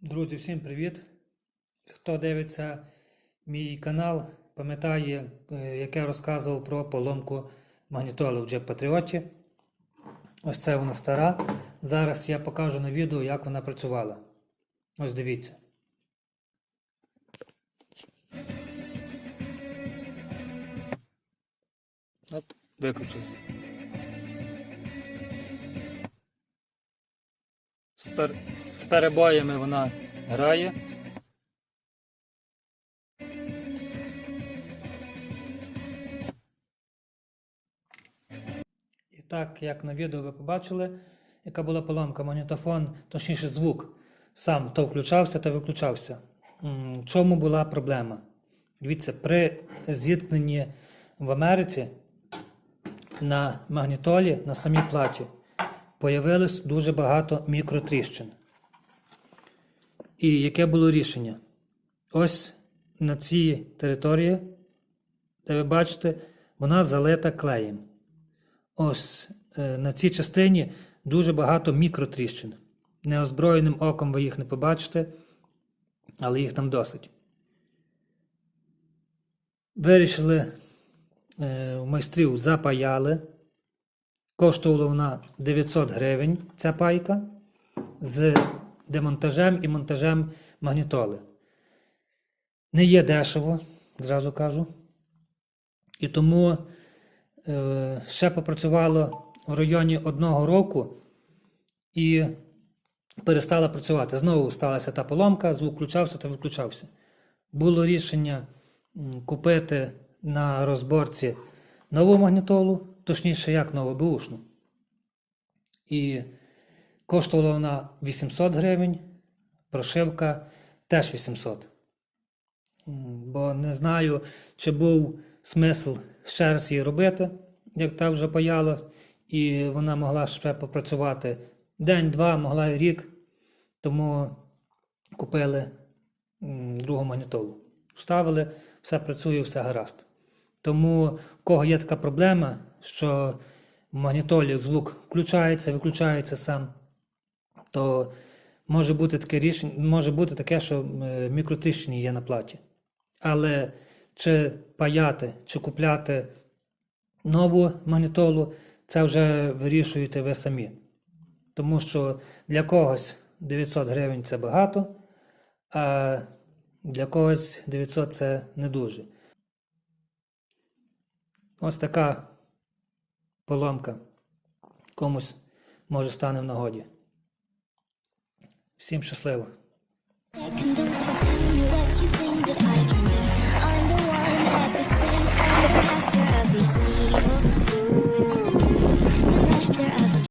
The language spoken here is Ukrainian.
Друзі, всім привіт! Хто дивиться мій канал, пам'ятає, е, як я розказував про поломку магнітоли в Jeep Patriot. Ось це вона стара. Зараз я покажу на відео, як вона працювала. Ось дивіться. Оп, виключився. З, пер... з перебоями вона грає. І так, як на відео ви побачили, яка була поломка магнітофон, точніше звук, сам то включався, то виключався. В чому була проблема? Дивіться, при зіткненні в Америці на магнітолі на самій платі появилось дуже багато мікротріщин. І яке було рішення? Ось на цій території, де ви бачите, вона залита клеєм. Ось е, на цій частині дуже багато мікротріщин. Неозброєним оком ви їх не побачите, але їх там досить. Вирішили майстрів запаяли. Коштувала вона 900 гривень ця пайка з демонтажем і монтажем магнітоли. Не є дешево, зразу кажу. І тому е, ще попрацювало в районі одного року і перестала працювати. Знову сталася та поломка, звук включався та виключався. Було рішення купити на розборці нову магнітолу, точніше, як нову бушну. І коштувала вона 800 гривень, прошивка теж 800. М, Бо не знаю, чи був смисл ще раз її робити, як та вже паяла, і вона могла ще попрацювати день-два, могла і рік. Тому купили другу магнітолу. Вставили, все працює, все гаразд. Тому, в кого є така проблема, що в магнітолі звук включається, виключається сам, то може бути таке рішення, може бути таке, що е, мікротищні є на платі. Але чи паяти, чи купляти нову магнітолу, це вже вирішуєте ви самі. Тому що для когось 900 гривень це багато, а для когось 900 це не дуже. Ось така поломка комусь може стане в нагоді. Всім щасливо!